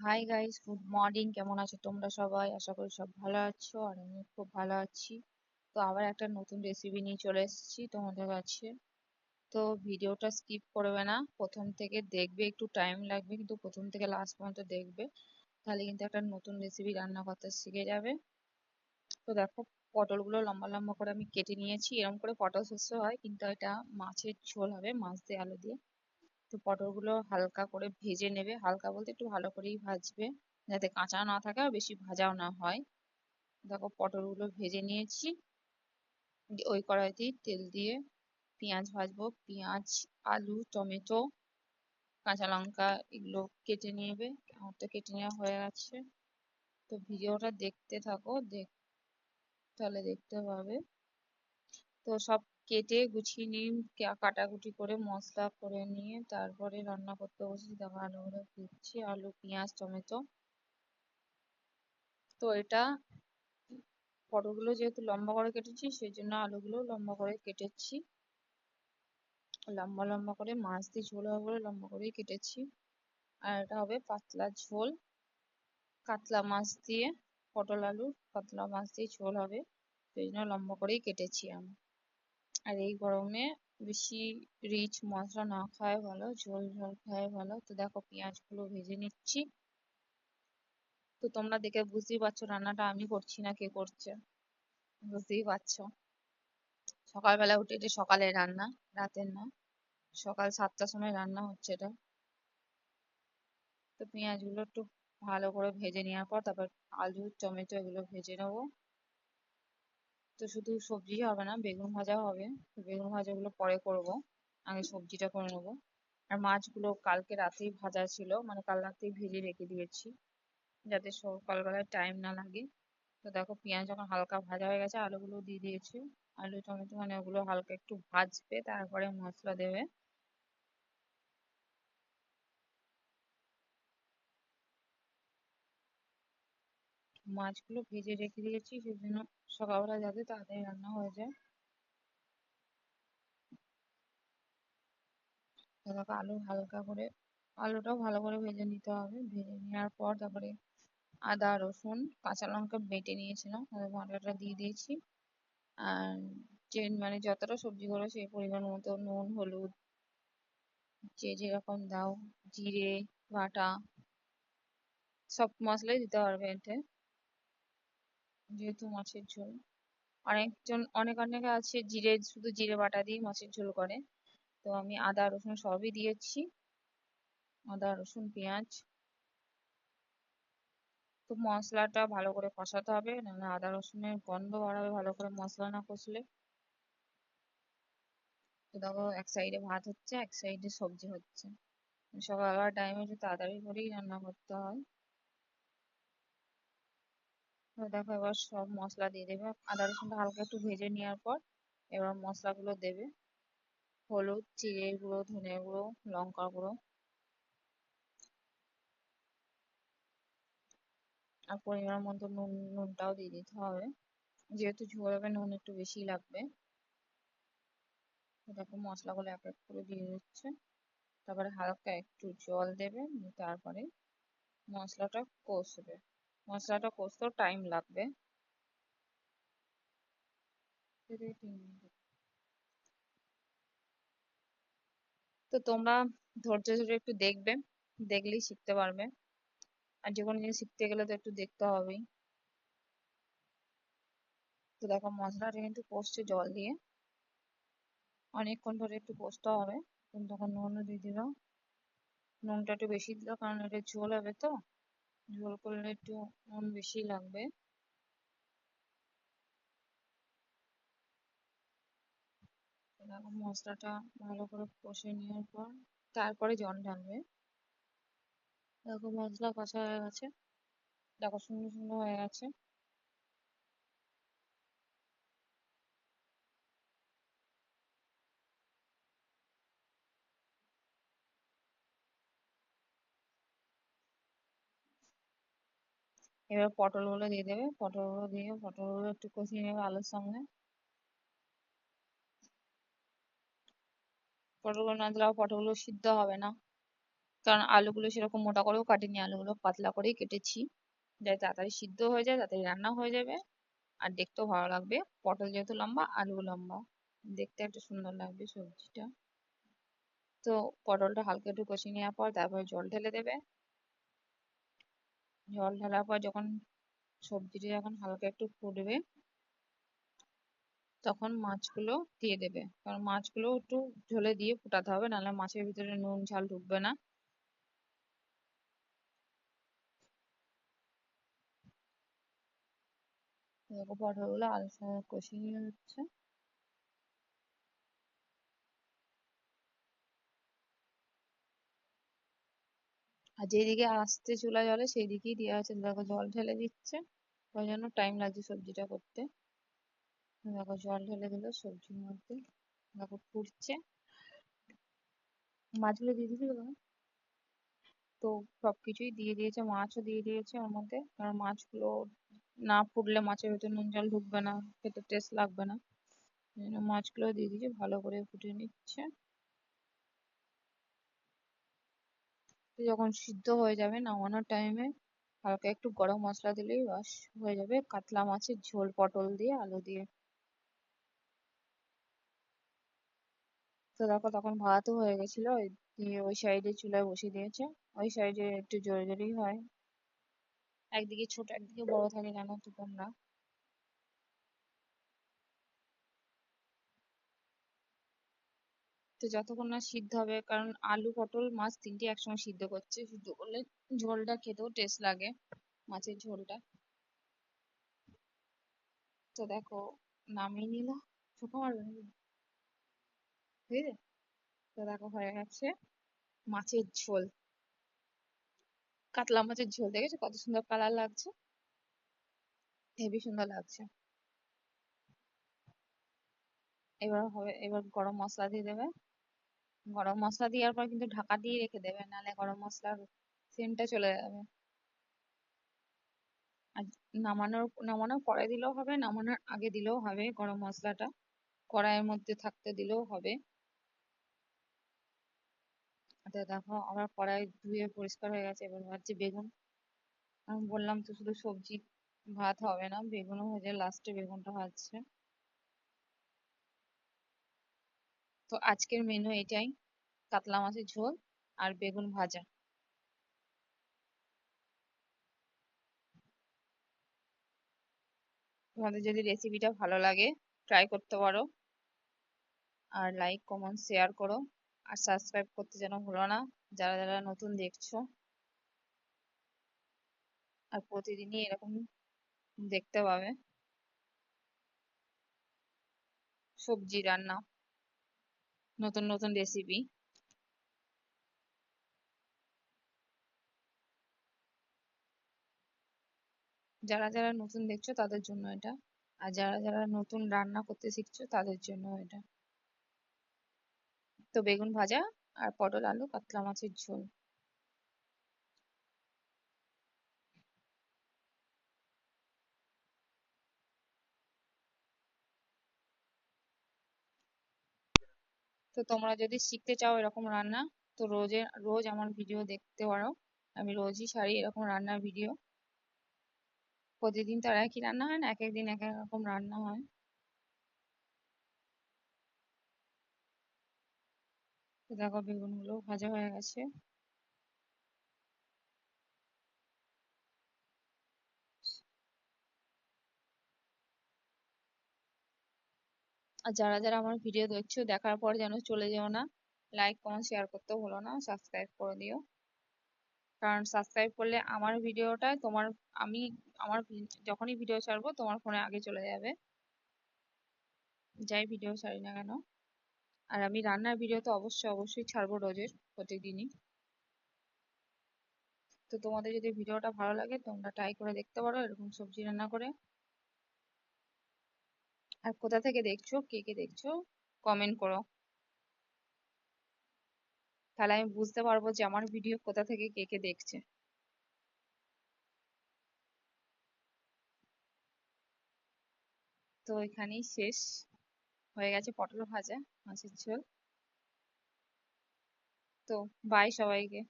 Hi guys good morning কেমন আছো তোমরা সবাই? আশা করি সব ভালো আছো আর আমি খুব ভালো আছি। তো আবার একটা নতুন রেসিপি নিয়ে চলে এসেছি তোমাদের কাছে। তো ভিডিওটা স্কিপ করবে না। প্রথম থেকে দেখবে, একটু টাইম লাগবে, কিন্তু প্রথম থেকে লাস্ট পর্যন্ত দেখবে। তাহলে কিন্তু একটা নতুন রেসিপি রান্না করতে শিখে যাবে। তো দেখো, পটলগুলো লম্বা লম্বা করে আমি কেটে নিয়েছি। এরকম করে পটল শস্য হয়, কিন্তু এটা মাছের ঝোল হবে, মাছ দিয়ে আলু দিয়ে। তো পটলগুলো হালকা করে ভেজে নেবে। হালকা বলতে একটু ভালো করেই ভাজবে। যাতে কাঁচা না থাকে আর বেশি ভাজাও না হয়। দেখো পটলগুলো ভেজে নিয়েছি। ওই কড়াইতেই তেল দিয়ে পেঁয়াজ ভাজবো। পেঁয়াজ, আলু, টমেটো, কাঁচা লঙ্কা এগুলো কেটে নেবে। আমার তো কেটে নেওয়া হয়ে গেছে। তো ভিডিওটা দেখতে থাকো। দেখ, তাহলে দেখতে পাবে। তো সব কেটে গুছিয়ে নিয়ে কাটাকুটি করে মশলা করে নিয়ে তারপরে রান্না করতে বসেছি। দেখো আলুগুলো দিচ্ছি আলু, পেঁয়াজ, টমেটো। তো এটা পটলগুলো যেহেতু লম্বা করে কেটেছি, সেই জন্য আলুগুলো লম্বা করে কেটেছি। লম্বা লম্বা করে মাছ দিয়ে ঝোল হবে বলে লম্বা করেই কেটেছি। আর এটা হবে পাতলা ঝোল। কাতলা মাছ দিয়ে, পটল আলু, কাতলা মাছ দিয়ে ঝোল হবে। সেই জন্য লম্বা করেই কেটেছি আমি। আর এই গরমে বেশি রিচ মশলা না খাওয়াই ভালো, ঝোল ঝোল খাওয়াই ভালো। তো দেখো পেঁয়াজগুলো ভেজে নিচ্ছি। তো তোমরা দেখে বুঝতেই পারছ রান্নাটা আমি করছি না কে করছে। বুঝতেই পারছ। সকালবেলা উঠে এটা সকালে রান্না, রাতের না, সকাল সাতটার সময় রান্না হচ্ছে এটা। তো পেঁয়াজগুলো একটু ভালো করে ভেজে নেওয়ার পর তারপর আলু, টমেটো এগুলো ভেজে নেব। তো শুধু সবজি হবে না, বেগুন ভাজাও হবে। বেগুন ভাজাগুলো পরে করব, আগে সবজিটা করে নেব। আর মাছগুলো কালকে রাতেই ভাজা ছিল মানে কাল রাতেই ভেজে রেখে দিয়েছি, যাতে সকালবেলায় টাইম না লাগে। তো দেখো পেঁয়াজ যখন হালকা ভাজা হয়ে গেছে আলুগুলো দিয়ে দিয়েছি। আলু টমেটো মানে ওগুলো হালকা একটু ভাজবে, তারপরে মশলা দেবে। মাছগুলো ভেজে রেখে দিয়েছি সেই জন্য সকালবেলা যাতে তাড়াতাড়ি রান্না হয়ে যায়। দেখো আলু হালকা করে, আলুটাও ভালো করে ভেজে নিতে হবে। ভেজে নেওয়ার পর তারপরে আদা, রসুন, কাঁচা লঙ্কা বেটে নিয়েছিলাম বাটাটা দিয়ে দিয়েছি। আর যে মানে যতটা সবজি করো সেই পরিমাণ মতো নুন, হলুদ, যে যেরকম দাও, জিরে, বাটা, সব মশলাই দিতে পারবে এতে। যেহেতু মাছের ঝোল। অনেকজন, অনেক অনেকে আছে জিরে, শুধু জিরে বাটা দিয়ে মাছের ঝোল করে। তো আমি আদা, রসুন সবই দিয়েছি। আদা, রসুন, পেঁয়াজ। তো মশলাটা ভালো করে কষাতে হবে, নাহলে আদা, রসুনের গন্ধ বাড়াবে ভালো করে মশলা না কষলে। তো দেখো, এক সাইডে ভাত হচ্ছে, এক সাইডে সবজি হচ্ছে। সকালবেলা টাইমে একটু তাড়াতাড়ি করেই রান্না করতে হয়। দেখো, এবার সব মশলা দিয়ে দেবে। আদা রসুনটা হালকা একটু ভেজে নেওয়ার পর এবার মশলাগুলো দেবে। হলুদ, জিরে গুঁড়ো, ধনে গুঁড়ো, লঙ্কা গুঁড়ো। আর পরিমাণ মতো নুন, নুনটাও দিয়ে দিতে হবে। যেহেতু ঝোল হবে, নুন একটু বেশি লাগবে। দেখো, মশলাগুলো এক এক করে দিয়ে দিচ্ছে। তারপরে হালকা একটু জল দেবে তারপরে মশলাটা কষবে। মশলাটা কষতেও টাইম লাগবে। তো তোমরা ধৈর্য ধরে একটু দেখবে, দেখলেই শিখতে পারবে। আর যে কোনো জিনিস শিখতে গেলে তো একটু দেখতে হবেই। তো দেখো, মশলাটা কিন্তু কষছে জল দিয়ে। অনেকক্ষণ ধরে একটু কষতে হবে। তখন নুনও দিয়ে দিল নুনটা একটু বেশি দিল কারণ এটা ঝোল হবে তো। ঝোল করলে একটু নুন বেশি লাগবে। মশলাটা ভালো করে কষে নেওয়ার পর তারপরে জল ঢালবে। দেখো মশলা কষা হয়ে গেছে। দেখো সুন্দর সুন্দর হয়ে গেছে। এবার পটলগুলো দিয়ে দেবে। পটলগুলো দিয়ে পটলগুলো একটু কষিয়ে নেবে আলুর সঙ্গে। পটলগুলো না দিলে পটলগুলো সিদ্ধ হবে না। কারণ আলুগুলো সেরকম মোটা করেও কাটিনি, আলুগুলো পাতলা করেই কেটেছি। যাতে তাড়াতাড়ি সিদ্ধ হয়ে যায়, তাড়াতাড়ি রান্না হয়ে যাবে। আর দেখতেও ভালো লাগবে। পটল যেহেতু লম্বা আলু লম্বা। দেখতে একটা সুন্দর লাগবে সবজিটা। তো পটলটা হালকা একটু কষিয়ে নেওয়ার পর তারপরে জল ঢেলে দেবে। জল ঢালার পর যখন সবজিটা যখন হালকা একটু ফুটবে, তখন মাছগুলো দিয়ে দেবে। কারণ মাছগুলো একটু ঝোলে দিয়ে ফুটাতে হবে, নাহলে মাছের ভিতরে নুন, ঝাল ঢুকবে না। দেখো পটলগুলো সঙ্গে কষিয়ে হচ্ছে। আর যেদিকে আস্তে চুলা জ্বলে সেই দিকেই দেওয়া আছে দেখো জল ঢেলে দিচ্ছে। ওই জন্য টাইম লাগছে সবজিটা করতে। দেখো জল ঢেলে দিল সবজির মধ্যে। দেখো ফুটছে। মাছগুলো দিয়ে দিবি তো সবকিছুই দিয়ে দিয়েছে, মাছও দিয়ে দিয়েছে ওর মধ্যে। কারণ মাছগুলো না ফুটলে মাছের ভেতর নুন জল ঢুকবে না, খেতে টেস্ট লাগবে না। মাছগুলো দিয়ে দিয়েছে, ভালো করে ফুটিয়ে নিচ্ছে। যখন সিদ্ধ হয়ে যাবে নামানোর টাইমে হালকা একটু গরম মশলা দিলেই বাস হয়ে যাবে। কাতলা মাছের ঝোল, পটল দিয়ে, আলু দিয়ে। তো দেখো তখন ভাতও হয়ে গেছিল। ওই সাইডে চুলায় বসিয়ে দিয়েছে। ওই সাইডে একটু জোরে জোরেই হয়। একদিকে ছোট, একদিকে বড় থাকে জানো তো তোমরা? তো যতক্ষণ না সিদ্ধ হবে, কারণ আলু, পটল, মাছ তিনটে একসঙ্গে সিদ্ধ করছে। সিদ্ধ করলে ঝোলটা খেতেও টেস্ট লাগে, মাছের ঝোলটা। তো দেখো, নামিয়ে নিল বুঝলে তো দেখো, হয়ে গেছে মাছের ঝোল। কাতলা মাছের ঝোল, দেখেছ? কত সুন্দর কালার লাগছে। হেবি সুন্দর লাগছে। এবার হবে, এবার গরম মশলা দিয়ে দেবে। গরম মশলা দেওয়ার পর কিন্তু ঢাকা দিয়ে রেখে দেবে, নাহলে গরম মশলার সেন্টটা চলে যাবে। আর নামানোর নামানোর পরে দিলেও হবে, নামানোর আগে দিলেও হবে গরম মশলাটা। কড়াইয়ের মধ্যে থাকতে দিলেও হবে। আচ্ছা দেখো আমার কড়াই ধুয়ে পরিষ্কার হয়ে গেছে, এবার ভাজছি বেগুন। আমি বললাম তো শুধু সবজি ভাত হবে না, বেগুনও হয়ে ভেজে লাস্টে বেগুনটা ভাজছে। তো আজকের মেনু এটাই। কাতলা মাছের ঝোল আর বেগুন ভাজা। তোমাদের যদি রেসিপিটা ভালো লাগে ট্রাই করতে পারো। আর লাইক কমেন্ট শেয়ার করো। আর সাবস্ক্রাইব করতে যেন ভুলো না, যারা যারা নতুন দেখছ। আর প্রতিদিনই এরকম দেখতে পাবে। সবজি রান্না। নতুন নতুন রেসিপি যারা যারা নতুন দেখছ তাদের জন্য এটা। আর যারা যারা নতুন রান্না করতে শিখছো তাদের জন্য এটা। তো বেগুন ভাজা আর পটল, আলু, কাতলা মাছের ঝোল। তো তোমরা যদি শিখতে চাও এরকম রান্না, তো রোজে, রোজ আমার ভিডিও দেখতে পারো। আমি রোজই সারি এরকম রান্নার ভিডিও প্রতিদিন তো আর একই রান্না হয় না, এক একদিন এক এক রকম রান্না হয়। দেখো বেগুনগুলো ভাজা হয়ে গেছে। আর যারা যারা আমার ভিডিও দেখছ, দেখার পর যেন চলে যেও না লাইক কমেন্ট শেয়ার করতেও ভুলো না সাবস্ক্রাইব করে দিও। কারণ সাবস্ক্রাইব করলে আমার ভিডিওটা তোমার, আমি আমার যখনই ভিডিও ছাড়বো, তোমার ফোনে আগে চলে যাবে। যাই ভিডিও ছাড়ি না কেন। আর আমি রান্নার ভিডিও তো অবশ্যই অবশ্যই ছাড়বো রোজের, প্রতিদিনই। তো তোমাদের যদি ভিডিওটা ভালো লাগে, তোমরা ট্রাই করে দেখতে পারো, এরকম সবজি রান্না করে। আর কোথা থেকে দেখছ? কে কে দেখছ? কমেন্ট করো। তাহলে আমি বুঝতে পারব যে আমার ভিডিও কোথা থেকে কে কে দেখছে। তো এখানেই শেষ। হয়ে গেছে পটল ভাজা, মাছের ঝোল। তো বাই সবাইকে।